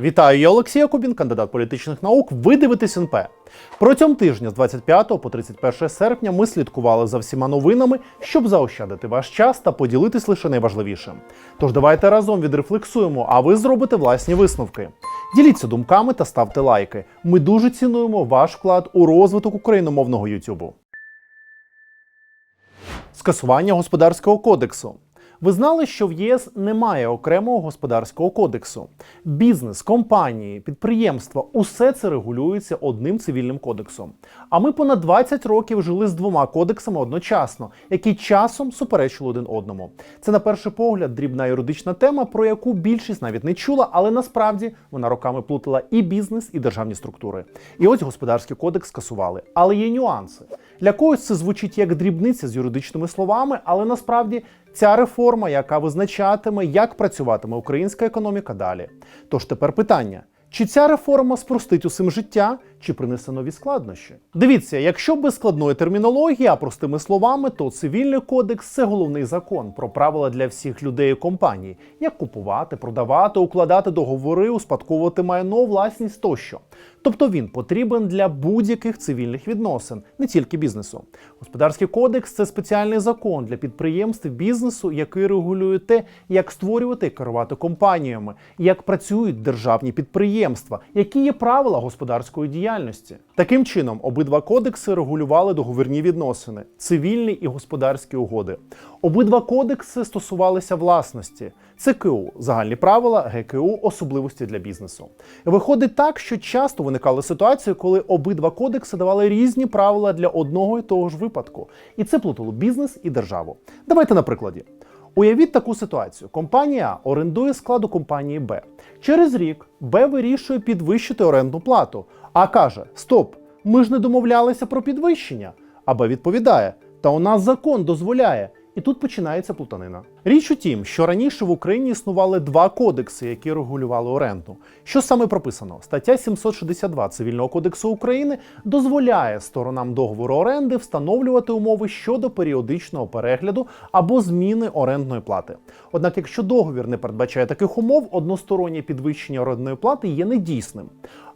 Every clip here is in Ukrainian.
Вітаю, я Олексій Якубін, кандидат політичних наук. Ви дивитесь НП. Протягом тижня з 25 по 31 серпня ми слідкували за всіма новинами, щоб заощадити ваш час та поділитись лише найважливішим. Тож давайте разом відрефлексуємо, а ви зробите власні висновки. Діліться думками та ставте лайки. Ми дуже цінуємо ваш вклад у розвиток україномовного Ютубу. Скасування господарського кодексу. Ви знали, що в ЄС немає окремого господарського кодексу. Бізнес, компанії, підприємства усе це регулюється одним цивільним кодексом. А ми понад 20 років жили з двома кодексами одночасно, які часом суперечили один одному. Це на перший погляд дрібна юридична тема, про яку більшість навіть не чула, але насправді вона роками плутала і бізнес, і державні структури. І ось господарський кодекс скасували. Але є нюанси. Для когось це звучить як дрібниця з юридичними словами, але насправді ця реформа, яка визначатиме, як працюватиме українська економіка далі. Тож тепер питання. Чи ця реформа спростить усім життя, чи принесе нові складнощі? Дивіться, якщо без складної термінології, а простими словами, то цивільний кодекс це головний закон про правила для всіх людей і компаній, як купувати, продавати, укладати договори, успадковувати майно, власність тощо. Тобто він потрібен для будь-яких цивільних відносин, не тільки бізнесу. Господарський кодекс це спеціальний закон для підприємств бізнесу, який регулює те, як створювати і керувати компаніями, як працюють державні підприємства, які є правила господарської діяльності. Таким чином, обидва кодекси регулювали договірні відносини, цивільні і господарські угоди. Обидва кодекси стосувалися власності. ЦКУ загальні правила, ГКУ особливості для бізнесу. Виходить так, що часто виникали ситуації, коли обидва кодекси давали різні правила для одного і того ж випадку, і це плутало бізнес і державу. Давайте на прикладі. Уявіть таку ситуацію: компанія А орендує склад у компанії Б. Через рік Б вирішує підвищити орендну плату, а каже: Стоп, ми ж не домовлялися про підвищення. А Б відповідає: Та у нас закон дозволяє. І тут починається плутанина. Річ у тім, що раніше в Україні існували два кодекси, які регулювали оренду. Що саме прописано? Стаття 762 Цивільного кодексу України дозволяє сторонам договору оренди встановлювати умови щодо періодичного перегляду або зміни орендної плати. Однак, якщо договір не передбачає таких умов, одностороннє підвищення орендної плати є недійсним.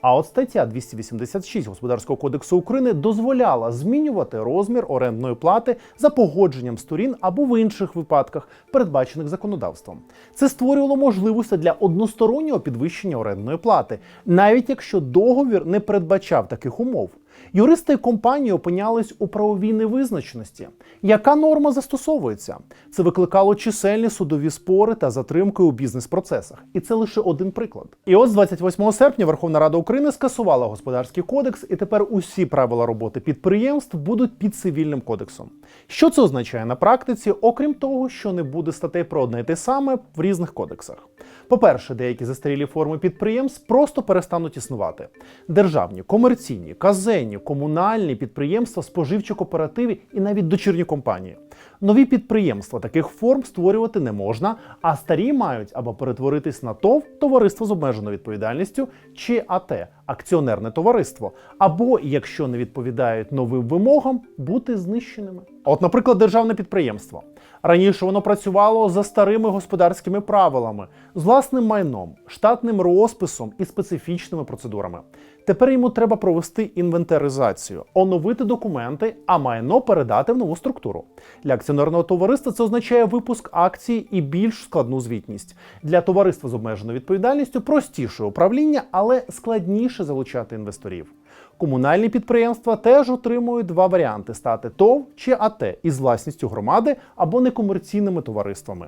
А от стаття 286 Господарського кодексу України дозволяла змінювати розмір орендної плати за погодженням сторін або в інших випадках, передбачених законодавством. Це створювало можливості для одностороннього підвищення орендної плати, навіть якщо договір не передбачав таких умов. Юристи компанії опинялись у правовій невизначеності. Яка норма застосовується? Це викликало чисельні судові спори та затримки у бізнес-процесах. І це лише один приклад. І ось з 28 серпня Верховна Рада України скасувала господарський кодекс, і тепер усі правила роботи підприємств будуть під цивільним кодексом. Що це означає на практиці, окрім того, що не буде статей про одне й те саме в різних кодексах? По-перше, деякі застарілі форми підприємств просто перестануть існувати. Державні, комерційні, казенні, комунальні підприємства, споживчі кооперативи і навіть дочірні компанії. Нові підприємства таких форм створювати не можна, а старі мають або перетворитись на ТОВ товариство з обмеженою відповідальністю чи АТ акціонерне товариство, або, якщо не відповідають новим вимогам, бути знищеними. От, наприклад, державне підприємство. Раніше воно працювало за старими господарськими правилами, з власним майном, штатним розписом і специфічними процедурами. Тепер йому треба провести інвентаризацію, оновити документи, а майно передати в нову структуру. Для акціонерного товариства це означає випуск акції і більш складну звітність. Для товариства з обмеженою відповідальністю простіше управління, але складніше залучати інвесторів. Комунальні підприємства теж отримують два варіанти: стати ТОВ чи АТ із власністю громади або некомерційними товариствами.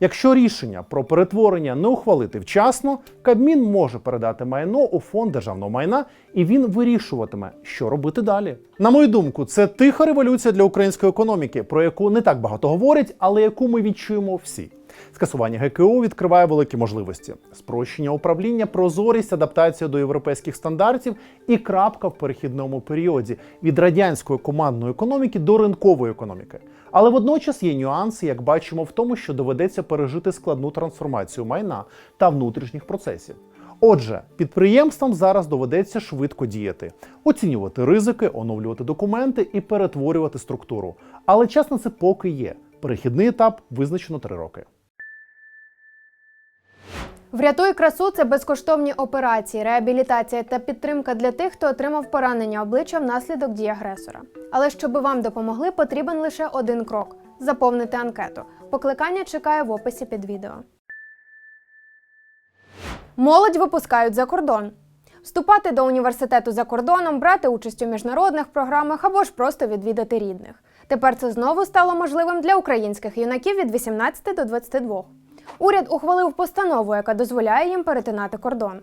Якщо рішення про перетворення не ухвалити вчасно, Кабмін може передати майно у фонд державного майна, і він вирішуватиме, що робити далі. На мою думку, це тиха революція для української економіки, про яку не так багато говорять, але яку ми відчуємо всі. Скасування ГКУ відкриває великі можливості: спрощення управління, прозорість, адаптація до європейських стандартів і крапка в перехідному періоді від радянської командної економіки до ринкової економіки. Але водночас є нюанси, як бачимо, в тому, що доведеться пережити складну трансформацію майна та внутрішніх процесів. Отже, підприємствам зараз доведеться швидко діяти, оцінювати ризики, оновлювати документи і перетворювати структуру. Але час на це поки є. Перехідний етап визначено три роки. Врятуй красу це безкоштовні операції, реабілітація та підтримка для тих, хто отримав поранення обличчя внаслідок дій агресора. Але щоб вам допомогли, потрібен лише один крок заповнити анкету. Покликання чекає в описі під відео. Молодь випускають за кордон. Вступати до університету за кордоном, брати участь у міжнародних програмах або ж просто відвідати рідних. Тепер це знову стало можливим для українських юнаків від 18 до 22. Уряд ухвалив постанову, яка дозволяє їм перетинати кордон.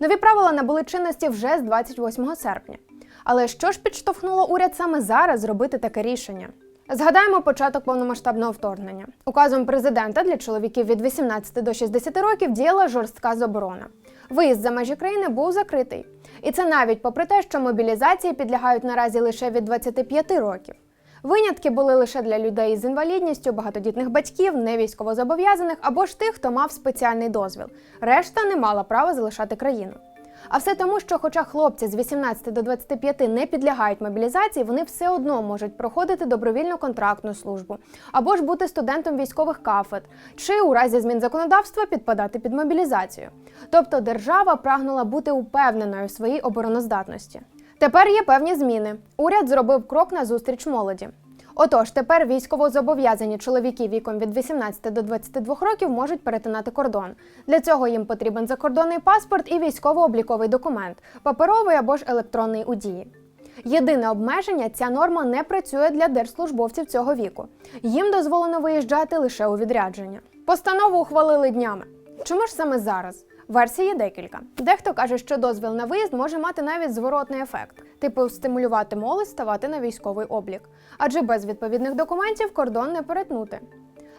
Нові правила набули чинності вже з 28 серпня. Але що ж підштовхнуло уряд саме зараз зробити таке рішення? Згадаємо початок повномасштабного вторгнення. Указом президента для чоловіків від 18 до 60 років діяла жорстка заборона. Виїзд за межі країни був закритий. І це навіть попри те, що мобілізації підлягають наразі лише від 25 років. Винятки були лише для людей з інвалідністю, багатодітних батьків, невійськовозобов'язаних або ж тих, хто мав спеціальний дозвіл. Решта не мала права залишати країну. А все тому, що, хоча хлопці з 18 до 25 не підлягають мобілізації, вони все одно можуть проходити добровільну контрактну службу або ж бути студентом військових кафедр, чи у разі змін законодавства підпадати під мобілізацію. Тобто держава прагнула бути упевненою в своїй обороноздатності. Тепер є певні зміни. Уряд зробив крок на зустріч молоді. Отож, тепер військовозобов'язані чоловіки віком від 18 до 22 років можуть перетинати кордон. Для цього їм потрібен закордонний паспорт і військово-обліковий документ, паперовий або ж електронний у дії. Єдине обмеження ця норма не працює для держслужбовців цього віку. Їм дозволено виїжджати лише у відрядження. Постанову ухвалили днями. Чому ж саме зараз? Версій є декілька. Дехто каже, що дозвіл на виїзд може мати навіть зворотний ефект, типу стимулювати молодь ставати на військовий облік, адже без відповідних документів кордон не перетнути.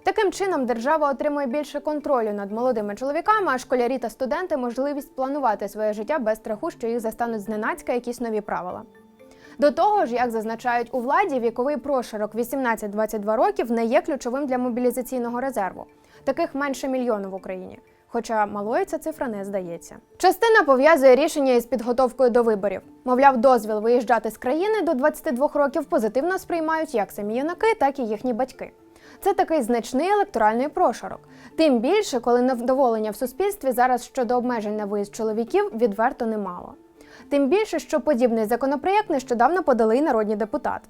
Таким чином, держава отримує більше контролю над молодими чоловіками, а школярі та студенти можливість планувати своє життя без страху, що їх застануть зненацька якісь нові правила. До того ж, як зазначають у владі, віковий прошарок 18-22 років не є ключовим для мобілізаційного резерву. Таких менше мільйону в Україні. Хоча малою ця цифра не здається. Частина пов'язує рішення із підготовкою до виборів. Мовляв, дозвіл виїжджати з країни до 22 років позитивно сприймають як самі юнаки, так і їхні батьки. Це такий значний електоральний прошарок. Тим більше, коли невдоволення в суспільстві зараз щодо обмежень на виїзд чоловіків відверто немало. Тим більше, що подібний законопроєкт нещодавно подали й народні депутати.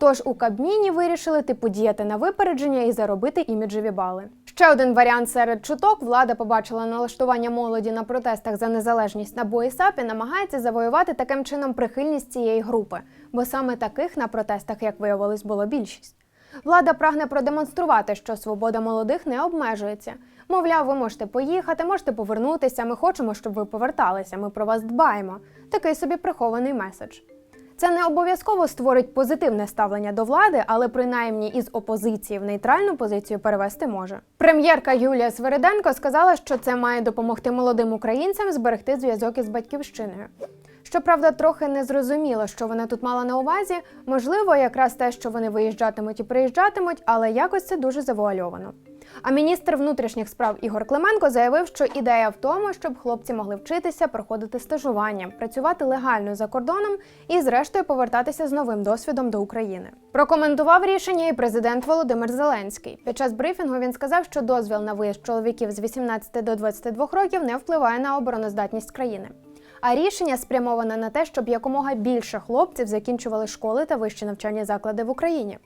Тож у Кабміні вирішили типу діяти на випередження і заробити іміджеві бали. Ще один варіант серед чуток влада побачила налаштування молоді на протестах за незалежність на БОІСАП і намагається завоювати таким чином прихильність цієї групи, бо саме таких на протестах, як виявилось, було більшість. Влада прагне продемонструвати, що свобода молодих не обмежується. Мовляв, ви можете поїхати, можете повернутися. Ми хочемо, щоб ви поверталися. Ми про вас дбаємо. Такий собі прихований меседж. Це не обов'язково створить позитивне ставлення до влади, але принаймні із опозиції в нейтральну позицію перевести може. Прем'єрка Юлія Свериденко сказала, що це має допомогти молодим українцям зберегти зв'язок із батьківщиною. Щоправда, трохи не зрозуміло, що вона тут мала на увазі. Можливо, якраз те, що вони виїжджатимуть і приїжджатимуть, але якось це дуже завуальовано. А міністр внутрішніх справ Ігор Клименко заявив, що ідея в тому, щоб хлопці могли вчитися, проходити стажування, працювати легально за кордоном і, зрештою, повертатися з новим досвідом до України. Прокоментував рішення і президент Володимир Зеленський. Під час брифінгу він сказав, що дозвіл на виїзд чоловіків з 18 до 22 років не впливає на обороноздатність країни. А рішення спрямоване на те, щоб якомога більше хлопців закінчували школи та вищі навчальні заклади в Україні,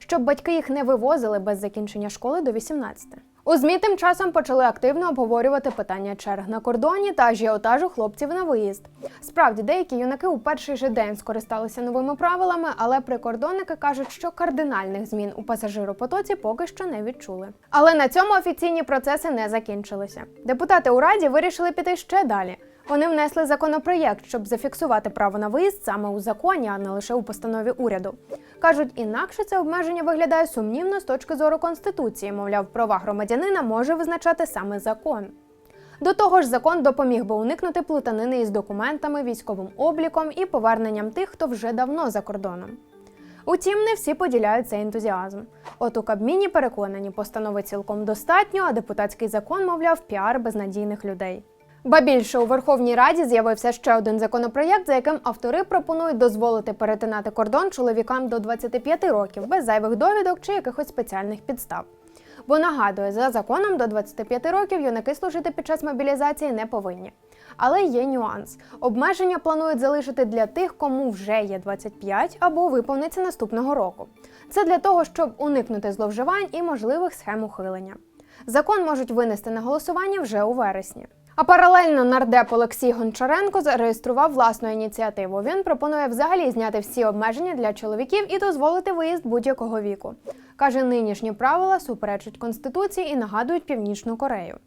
щоб батьки їх не вивозили без закінчення школи до 18. У ЗМІ тим часом почали активно обговорювати питання черг на кордоні та ажіотажу хлопців на виїзд. Справді, деякі юнаки у перший же день скористалися новими правилами, але прикордонники кажуть, що кардинальних змін у пасажиропотоці поки що не відчули. Але на цьому офіційні процеси не закінчилися. Депутати у раді вирішили піти ще далі. Вони внесли законопроєкт, щоб зафіксувати право на виїзд саме у законі, а не лише у постанові уряду. Кажуть, інакше це обмеження виглядає сумнівно з точки зору конституції. Мовляв, права громадянина може визначати саме закон. До того ж, закон допоміг би уникнути плутанини із документами, військовим обліком і поверненням тих, хто вже давно за кордоном. Утім, не всі поділяють цей ентузіазм. От у Кабміні переконані, постанови цілком достатньо, а депутатський закон, мовляв, піар безнадійних людей. Ба більше у Верховній Раді з'явився ще один законопроєкт, за яким автори пропонують дозволити перетинати кордон чоловікам до 25 років без зайвих довідок чи якихось спеціальних підстав. Бо нагадую, за законом до 25 років юнаки служити під час мобілізації не повинні. Але є нюанс. Обмеження планують залишити для тих, кому вже є 25 або виповниться наступного року. Це для того, щоб уникнути зловживань і можливих схем ухилення. Закон можуть винести на голосування вже у вересні. А паралельно нардеп Олексій Гончаренко зареєстрував власну ініціативу. Він пропонує взагалі зняти всі обмеження для чоловіків і дозволити виїзд будь-якого віку. Каже, нинішні правила суперечать конституції і нагадують Північну Корею.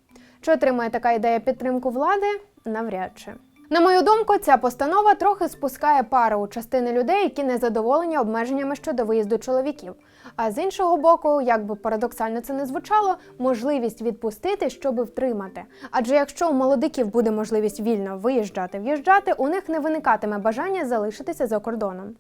Чи отримає така ідея підтримку влади? Навряд чи. На мою думку, ця постанова трохи спускає пару у частини людей, які не задоволені обмеженнями щодо виїзду чоловіків. А з іншого боку, як би парадоксально це не звучало, можливість відпустити, щоби втримати. Адже якщо у молодиків буде можливість вільно виїжджати, в'їжджати, у них не виникатиме бажання залишитися за кордоном.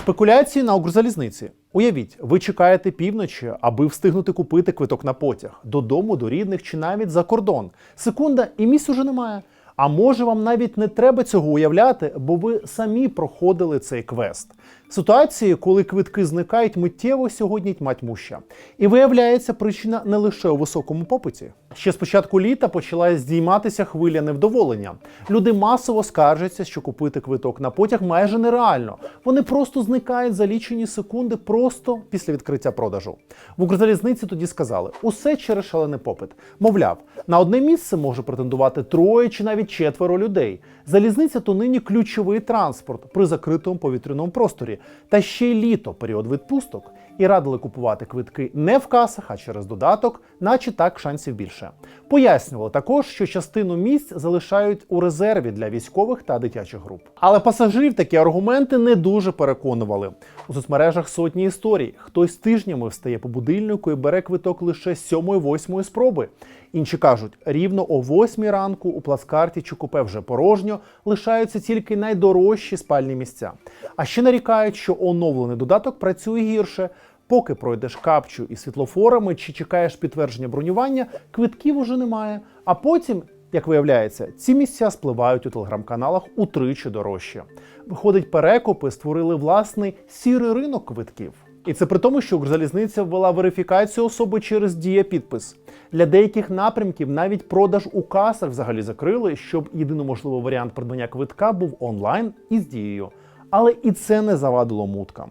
Спекуляції на Укрзалізниці. Уявіть, ви чекаєте півночі, аби встигнути купити квиток на потяг додому, до рідних чи навіть за кордон. Секунда, і місць уже немає. А може вам навіть не треба цього уявляти, бо ви самі проходили цей квест. Ситуації, коли квитки зникають миттєво, сьогодні тьма тьмуща. І виявляється, причина не лише у високому попиті. Ще з початку літа почала здійматися хвиля невдоволення. Люди масово скаржаться, що купити квиток на потяг майже нереально. Вони просто зникають за лічені секунди просто після відкриття продажу. В Укрзалізниці тоді сказали: усе через шалений попит. Мовляв, на одне місце може претендувати троє чи навіть четверо людей. Залізниця то нині ключовий транспорт при закритому повітряному просторі. Та ще й літо період відпусток. І радили купувати квитки не в касах, а через додаток, наче так шансів більше. Пояснювали також, що частину місць залишають у резерві для військових та дитячих груп. Але пасажирів такі аргументи не дуже переконували. У соцмережах сотні історій. Хтось тижнями встає по будильнику і бере квиток лише з 7-8 спроби. Інші кажуть, рівно о 8 ранку у плацкарті чи купе вже порожньо лишаються тільки найдорожчі спальні місця. А ще нарікають, що оновлений додаток працює гірше. Поки пройдеш капчу із світлофорами чи чекаєш підтвердження бронювання, квитків уже немає. А потім, як виявляється, ці місця спливають у телеграм-каналах утричі дорожче. Виходить, перекупи створили власний сірий ринок квитків. І це при тому, що Укрзалізниця ввела верифікацію особи через дієпідпис. Для деяких напрямків навіть продаж у касах взагалі закрили, щоб єдиний можливий варіант придбання квитка був онлайн із дією. Але і це не завадило муткам.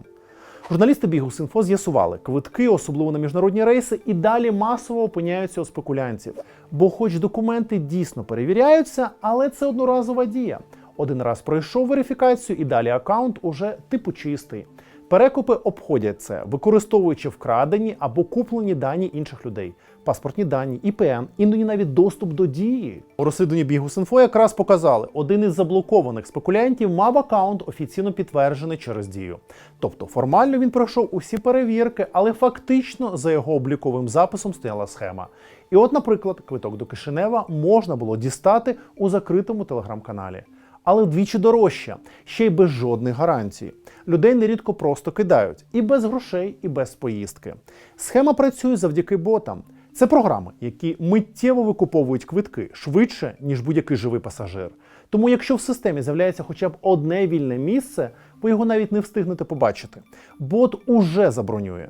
Журналісти Бігус.Інфо з'ясували, квитки, особливо на міжнародні рейси, і далі масово опиняються у спекулянтів. Бо, хоч документи дійсно перевіряються, але це одноразова дія. Один раз пройшов верифікацію, і далі аккаунт уже типу чистий. Перекупи обходять це, використовуючи вкрадені або куплені дані інших людей, паспортні дані, ІПН, іноді навіть доступ до дії. У розслідуванні Бігус.Інфо якраз показали, один із заблокованих спекулянтів мав аккаунт офіційно підтверджений через дію. Тобто формально він пройшов усі перевірки, але фактично за його обліковим записом стояла схема. І от, наприклад, квиток до Кишинева можна було дістати у закритому телеграм-каналі. Але вдвічі дорожче, ще й без жодних гарантій. Людей нерідко просто кидають і без грошей, і без поїздки. Схема працює завдяки ботам. Це програми, які миттєво викуповують квитки швидше, ніж будь-який живий пасажир. Тому, якщо в системі з'являється хоча б одне вільне місце, ви його навіть не встигнете побачити. Бот уже забронює.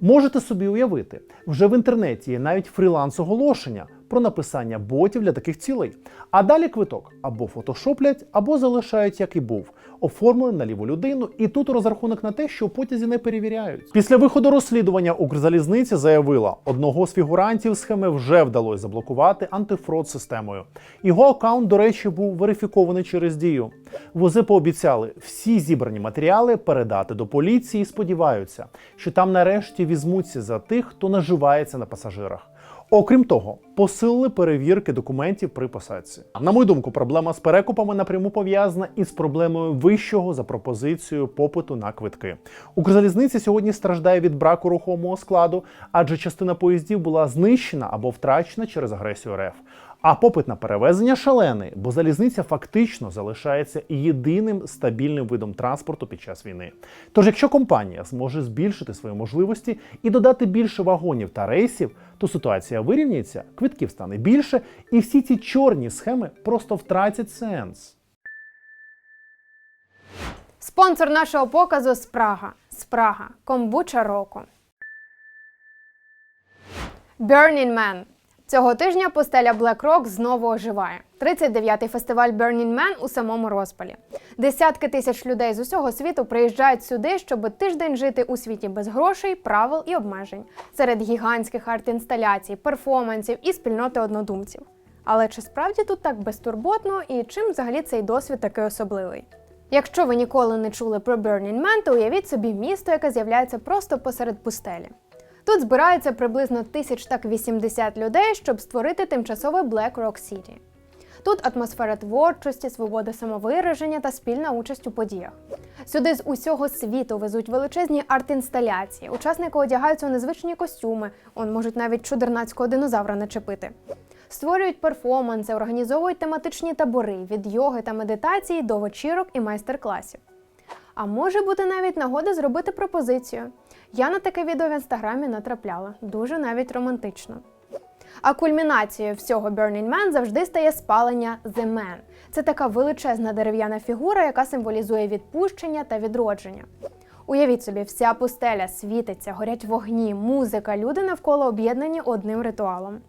Можете собі уявити, вже в інтернеті є навіть фріланс-оголошення про написання ботів для таких цілей. А далі квиток або фотошоплять, або залишають, як і був, оформлений на ліву людину, і тут розрахунок на те, що потязі не перевіряють. Після виходу розслідування Укрзалізниці заявила, одного з фігурантів схеми вже вдалося заблокувати антифрод системою. Його аккаунт, до речі, був верифікований через дію. Вози пообіцяли всі зібрані матеріали передати до поліції. і Сподіваються, що там нарешті візьмуться за тих, хто наживається на пасажирах. Окрім того, посилили перевірки документів при посадці. На мою думку, проблема з перекупами напряму пов'язана із проблемою вищого за пропозицією попиту на квитки. Укрзалізниця сьогодні страждає від браку рухомого складу, адже частина поїздів була знищена або втрачена через агресію РФ. А попит на перевезення шалений, бо залізниця фактично залишається єдиним стабільним видом транспорту під час війни. Тож, якщо компанія зможе збільшити свої можливості і додати більше вагонів та рейсів, то ситуація вирівняється, квитків стане більше, і всі ці чорні схеми просто втратять сенс. Спонсор нашого показу Спрага. Спрага. Комбуча року. Burning Man. Цього тижня пустеля Black Rock знову оживає. 39-й фестиваль Burning Man у самому розпалі. Десятки тисяч людей з усього світу приїжджають сюди, щоб тиждень жити у світі без грошей, правил і обмежень, серед гігантських арт-інсталяцій, перформансів і спільноти однодумців. Але чи справді тут так безтурботно і чим взагалі цей досвід такий особливий? Якщо ви ніколи не чули про Burning Man, то уявіть собі місто, яке з'являється просто посеред пустелі. Тут збирається приблизно 1080 людей, щоб створити тимчасовий Black Rock City. Тут атмосфера творчості, свобода самовираження та спільна участь у подіях. Сюди з усього світу везуть величезні арт-інсталяції. Учасники одягаються у незвичні костюми, он можуть навіть чудернацького динозавра начепити. Створюють перформанси, організовують тематичні табори від йоги та медитації до вечірок і майстер-класів. А може бути навіть нагода зробити пропозицію. Я на таке відео в інстаграмі натрапляла, дуже навіть романтично. А кульмінацією всього Burning Man завжди стає спалення The Man. Це така величезна дерев'яна фігура, яка символізує відпущення та відродження. Уявіть собі, вся пустеля світиться, горять вогні, музика, люди навколо об'єднані одним ритуалом.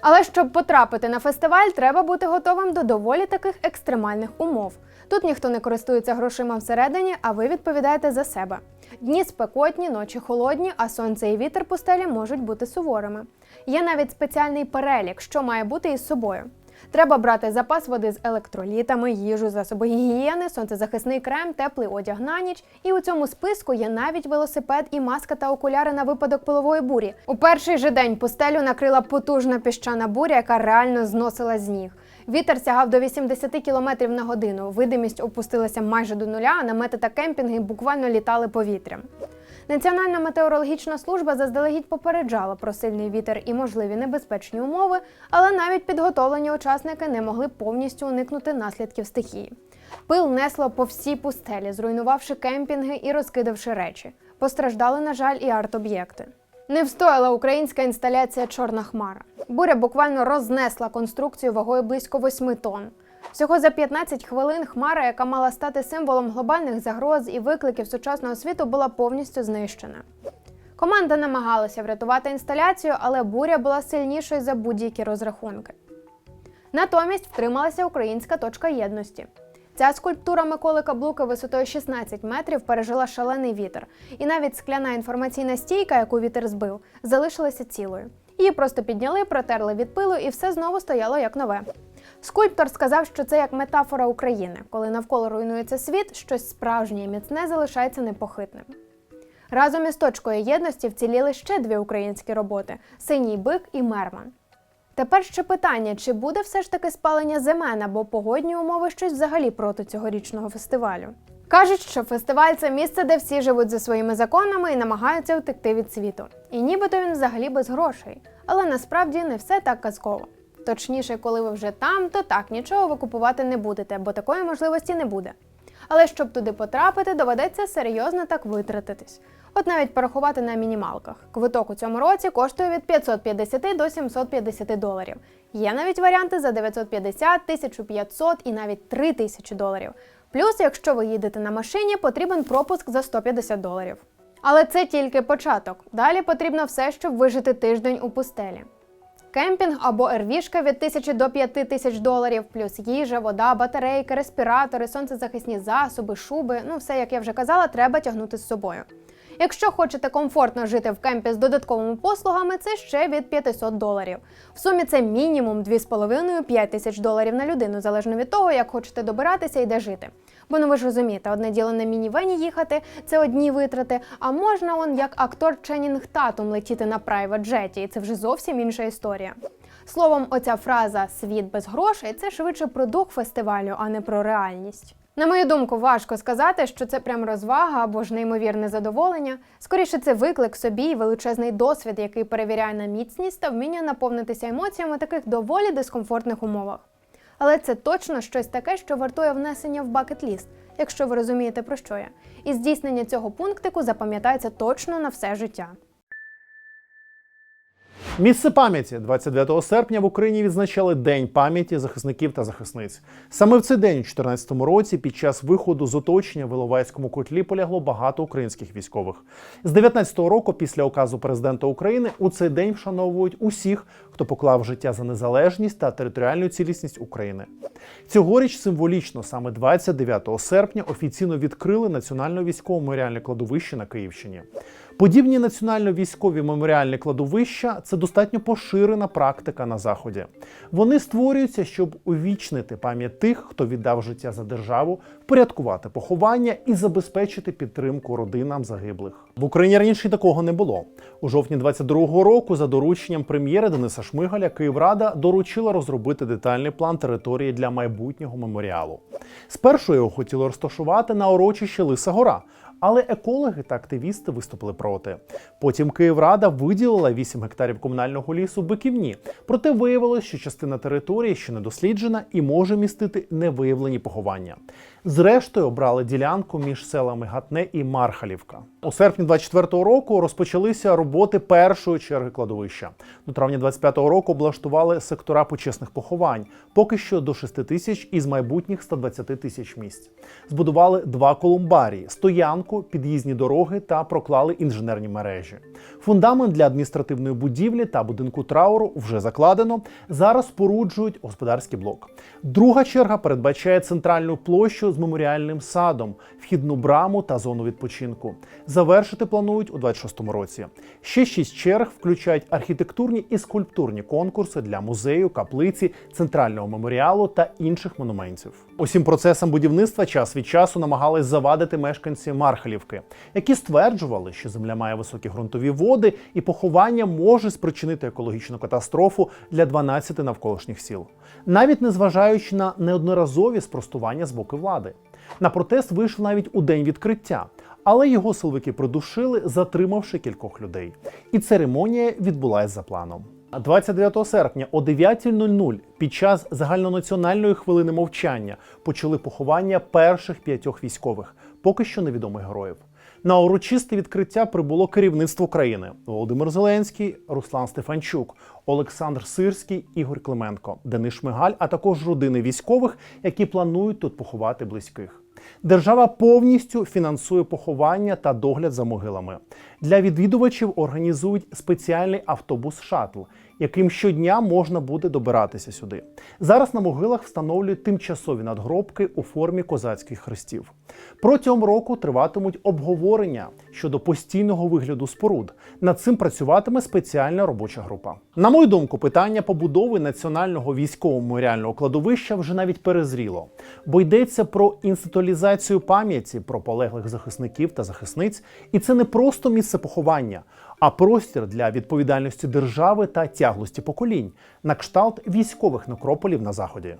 Але щоб потрапити на фестиваль, треба бути готовим до доволі таких екстремальних умов. Тут ніхто не користується грошима всередині, а ви відповідаєте за себе. Дні спекотні, ночі холодні, а сонце і вітер пустелі можуть бути суворими. Є навіть спеціальний перелік, що має бути із собою. Треба брати запас води з електролітами, їжу, засоби гігієни, сонцезахисний крем, теплий одяг на ніч. І у цьому списку є навіть велосипед і маска та окуляри на випадок пилової бурі. У перший же день пустелю накрила потужна піщана буря, яка реально зносила з ніг. Вітер сягав до 80 км на годину. Видимість опустилася майже до нуля, а намети та кемпінги буквально літали повітрям. Національна метеорологічна служба заздалегідь попереджала про сильний вітер і можливі небезпечні умови, але навіть підготовлені учасники не могли повністю уникнути наслідків стихії. Пил несло по всій пустелі, зруйнувавши кемпінги і розкидавши речі. Постраждали, на жаль, і арт-об'єкти. Не встояла українська інсталяція Чорна хмара. Буря буквально рознесла конструкцію вагою близько 8 тонн. Всього за 15 хвилин хмара, яка мала стати символом глобальних загроз і викликів сучасного світу, була повністю знищена. Команда намагалася врятувати інсталяцію, але буря була сильнішою за будь-які розрахунки. Натомість втрималася українська точка єдності. Ця скульптура Миколи Каблука висотою 16 метрів пережила шалений вітер, і навіть скляна інформаційна стійка, яку вітер збив, залишилася цілою. Її просто підняли, протерли від пилу, і все знову стояло як нове. Скульптор сказав, що це як метафора України, коли навколо руйнується світ, щось справжнє і міцне залишається непохитним. Разом із точкою єдності вціліли ще дві українські роботи Синій бик і Мерман. Тепер ще питання: чи буде все ж таки спалення земен, або погодні умови щось взагалі проти цьогорічного фестивалю? Кажуть, що фестиваль це місце, де всі живуть за своїми законами і намагаються втекти від світу. І нібито він взагалі без грошей. Але насправді не все так казково. Точніше, коли ви вже там, то так нічого ви купувати не будете, бо такої можливості не буде. Але щоб туди потрапити, доведеться серйозно так витратитись. От навіть порахувати на мінімалках. Квиток у цьому році коштує від 550 до 750 доларів. Є навіть варіанти за 950, 1500 і навіть 3000 доларів. Плюс, якщо ви їдете на машині, потрібен пропуск за 150 доларів. Але це тільки початок. Далі потрібно все, щоб вижити тиждень у пустелі. Кемпінг або ервішка від 1000 до 5000 доларів, плюс їжа, вода, батарейки, респіратори, сонцезахисні засоби, шуби. Ну, все, як я вже казала, треба тягнути з собою. Якщо хочете комфортно жити в кемпі з додатковими послугами, це ще від 500 доларів. В сумі це мінімум 2,5-5 тисяч доларів на людину, залежно від того, як хочете добиратися і де жити. Бо ну ви ж розумієте, одне діло на мінівені їхати, це одні витрати, а можна он як актор Ченнінг Татум летіти на прайват джеті, і це вже зовсім інша історія. Словом, оця фраза світ без грошей це швидше про дух фестивалю, а не про реальність. На мою думку, важко сказати, що це прям розвага або ж неймовірне задоволення. Скоріше, це виклик собі і величезний досвід, який перевіряє на міцність та вміння наповнитися емоціями в таких доволі дискомфортних умовах. Але це точно щось таке, що вартує внесення в бакет-ліст, якщо ви розумієте про що я. І здійснення цього пунктику запам'ятається точно на все життя. Місце пам'яті 29 серпня в Україні відзначали День пам'яті захисників та захисниць. Саме в цей день, у 2014 році, під час виходу з оточення в Іловайському котлі полягло багато українських військових. З 19-го року, після указу президента України, у цей день вшановують усіх, хто поклав життя за незалежність та територіальну цілісність України. Цьогоріч символічно, саме 29 серпня, офіційно відкрили Національне військове меморіальне кладовище на Київщині. Подібні національно-військові меморіальні кладовища це достатньо поширена практика на заході. Вони створюються, щоб увічнити пам'ять тих, хто віддав життя за державу, впорядкувати поховання і забезпечити підтримку родинам загиблих. В Україні раніше такого не було. У жовтні 22-го року, за дорученням прем'єра Дениса Шмигаля, Київрада доручила розробити детальний план території для майбутнього меморіалу. Спершу його хотіли розташувати на урочищі Лиса Гора. Але екологи та активісти виступили проти. Потім Київрада виділила 8 гектарів комунального лісу Биківні. Проте виявилось, що частина території ще не досліджена і може містити невиявлені поховання. Зрештою, обрали ділянку між селами Гатне і Мархалівка. У серпні 24-го року розпочалися роботи першої черги кладовища. До травня 25-го року облаштували сектора почесних поховань, поки що до 6 тисяч із майбутніх 120 тисяч місць. Збудували два колумбарії, стоянку, під'їзні дороги та проклали інженерні мережі. Фундамент для адміністративної будівлі та будинку трауру вже закладено. Зараз споруджують господарський блок. Друга черга передбачає центральну площу з меморіальним садом, вхідну браму та зону відпочинку. Завершити планують у 26-му році. Ще шість черг включають архітектурні і скульптурні конкурси для музею, каплиці, центрального меморіалу та інших монументів. Усім процесам будівництва час від часу намагались завадити мешканці Мархалівки, які стверджували, що земля має високі ґрунтові води, і поховання може спричинити екологічну катастрофу для 12 навколишніх сіл, навіть незважаючи на неодноразові спростування з боку влади. На протест вийшов навіть у день відкриття, але його силовики придушили, затримавши кількох людей. І церемонія відбулася за планом. 29 серпня о 9.00 під час загальнонаціональної хвилини мовчання почали поховання перших п'ятьох військових, поки що невідомих героїв. На урочисте відкриття прибуло керівництво країни: Володимир Зеленський, Руслан Стефанчук, Олександр Сирський, Ігор Клименко, Денис Шмигаль, а також родини військових, які планують тут поховати близьких. Держава повністю фінансує поховання та догляд за могилами. Для відвідувачів організують спеціальний автобус шатл, яким щодня можна буде добиратися сюди. Зараз на могилах встановлюють тимчасові надгробки у формі козацьких хрестів. Протягом року триватимуть обговорення щодо постійного вигляду споруд. Над цим працюватиме спеціальна робоча група. На мою думку, питання побудови національного військового меморіального кладовища вже навіть перезріло, бо йдеться про інституалізацію пам'яті про полеглих захисників та захисниць, і це не просто місце поховання, а простір для відповідальності держави та тяглості поколінь на кшталт військових некрополів на заході.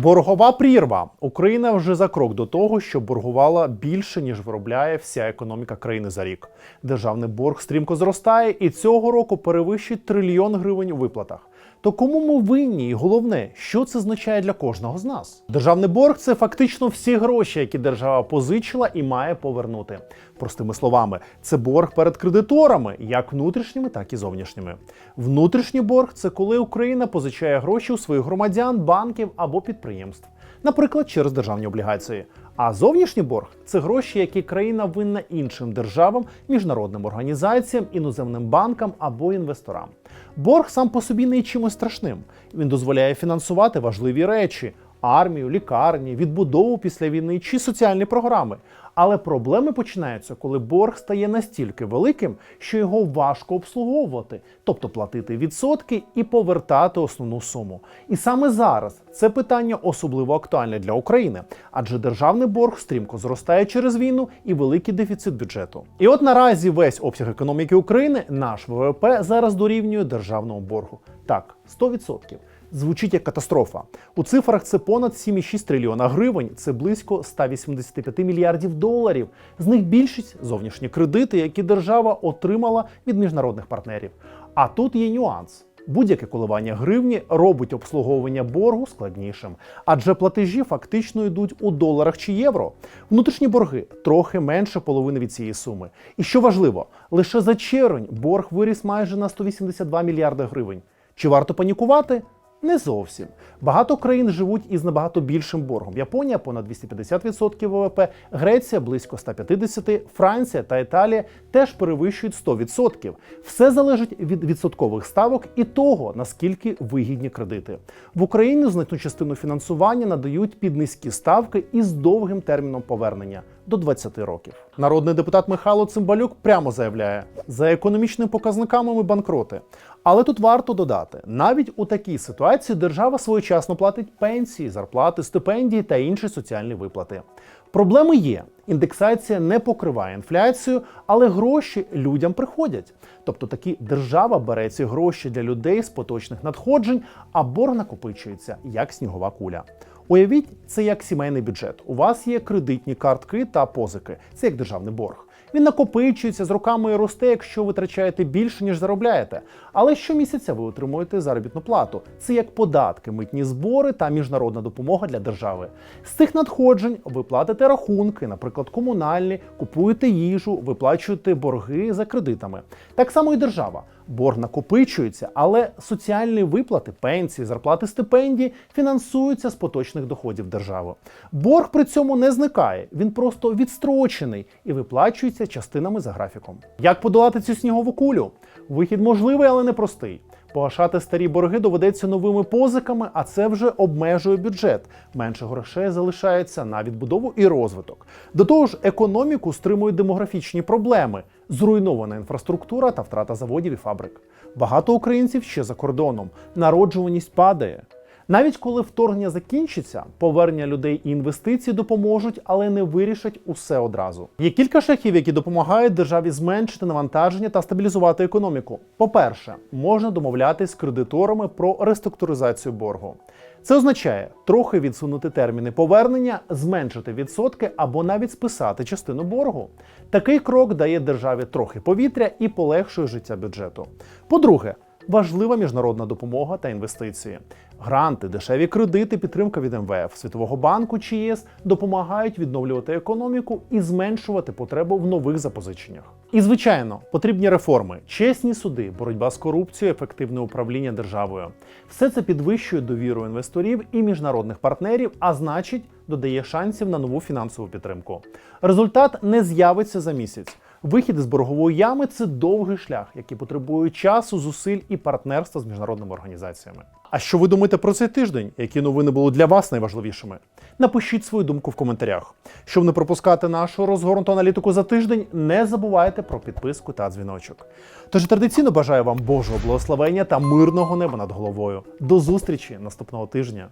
Боргова прірва. Україна вже за крок до того, що боргувала більше ніж виробляє вся економіка країни за рік. Державний борг стрімко зростає і цього року перевищить трильйон гривень у виплатах. То кому ми винні? І головне, що це означає для кожного з нас? Державний борг це фактично всі гроші, які держава позичила і має повернути. Простими словами, це борг перед кредиторами, як внутрішніми, так і зовнішніми. Внутрішній борг це коли Україна позичає гроші у своїх громадян, банків або підприємств, наприклад, через державні облігації. А зовнішній борг це гроші, які країна винна іншим державам, міжнародним організаціям, іноземним банкам або інвесторам. Борг сам по собі не є чимось страшним. Він дозволяє фінансувати важливі речі. Армію, лікарні, відбудову після війни чи соціальні програми. Але проблеми починаються, коли борг стає настільки великим, що його важко обслуговувати, тобто платити відсотки і повертати основну суму. І саме зараз це питання особливо актуальне для України, адже державний борг стрімко зростає через війну і великий дефіцит бюджету. І от наразі весь обсяг економіки України, наш ВВП, зараз дорівнює державному боргу. Так, 100% звучить як катастрофа. У цифрах це понад 7,6 трильйона гривень, це близько 185 мільярдів доларів. З них більшість зовнішні кредити, які держава отримала від міжнародних партнерів. А тут є нюанс. Будь-яке коливання гривні робить обслуговування боргу складнішим, адже платежі фактично йдуть у доларах чи євро. Внутрішні борги трохи менше половини від цієї суми. І що важливо, лише за червень борг виріс майже на 182 мільярди гривень. Чи варто панікувати? Не зовсім. Багато країн живуть із набагато більшим боргом. Японія понад 250% ВВП, Греція близько 150%, Франція та Італія теж перевищують 100%. Все залежить від відсоткових ставок і того, наскільки вигідні кредити. В Україні значну частину фінансування надають під низькі ставки із довгим терміном повернення до 20 років. Народний депутат Михайло Цимбалюк прямо заявляє: за економічними показниками ми банкроти. Але тут варто додати, навіть у такій ситуації держава своєчасно платить пенсії, зарплати, стипендії та інші соціальні виплати. Проблеми є. Індексація не покриває інфляцію, але гроші людям приходять. Тобто таки держава бере ці гроші для людей з поточних надходжень, а борг накопичується як снігова куля. Уявіть, це як сімейний бюджет. У вас є кредитні картки та позики. Це як державний борг. Він накопичується з роками і росте, якщо витрачаєте більше, ніж заробляєте. Але щомісяця ви отримуєте заробітну плату. Це як податки, митні збори та міжнародна допомога для держави. З цих надходжень ви платите рахунки, наприклад, комунальні, купуєте їжу, виплачуєте борги за кредитами. Так само і держава. Борг накопичується, але соціальні виплати, пенсії, зарплати, стипендії фінансуються з поточних доходів держави. Борг при цьому не зникає, він просто відстрочений і виплачується частинами за графіком. Як подолати цю снігову кулю? Вихід можливий, але непростий. Погашати старі борги доведеться новими позиками, а це вже обмежує бюджет. Менше грошей залишається на відбудову і розвиток. До того ж, економіку стримують демографічні проблеми, зруйнована інфраструктура та втрата заводів і фабрик. Багато українців ще за кордоном. Народжуваність падає. Навіть коли вторгнення закінчиться, повернення людей і інвестиції допоможуть, але не вирішать усе одразу. Є кілька шляхів, які допомагають державі зменшити навантаження та стабілізувати економіку. По-перше, можна домовлятись з кредиторами про реструктуризацію боргу. Це означає трохи відсунути терміни повернення, зменшити відсотки або навіть списати частину боргу. Такий крок дає державі трохи повітря і полегшує життя бюджету. По-друге, важлива міжнародна допомога та інвестиції. Гранти, дешеві кредити, підтримка від МВФ, Світового банку чи ЄС допомагають відновлювати економіку і зменшувати потребу в нових запозиченнях. І звичайно, потрібні реформи, чесні суди, боротьба з корупцією, ефективне управління державою. Все це підвищує довіру інвесторів і міжнародних партнерів, а значить, додає шансів на нову фінансову підтримку. Результат не з'явиться за місяць. Вихід із боргової ями це довгий шлях, який потребує часу, зусиль і партнерства з міжнародними організаціями. А що ви думаєте про цей тиждень? Які новини були для вас найважливішими? Напишіть свою думку в коментарях. Щоб не пропускати нашу розгорнуту аналітику за тиждень, не забувайте про підписку та дзвіночок. Тож традиційно бажаю вам Божого благословення та мирного неба над головою. До зустрічі наступного тижня.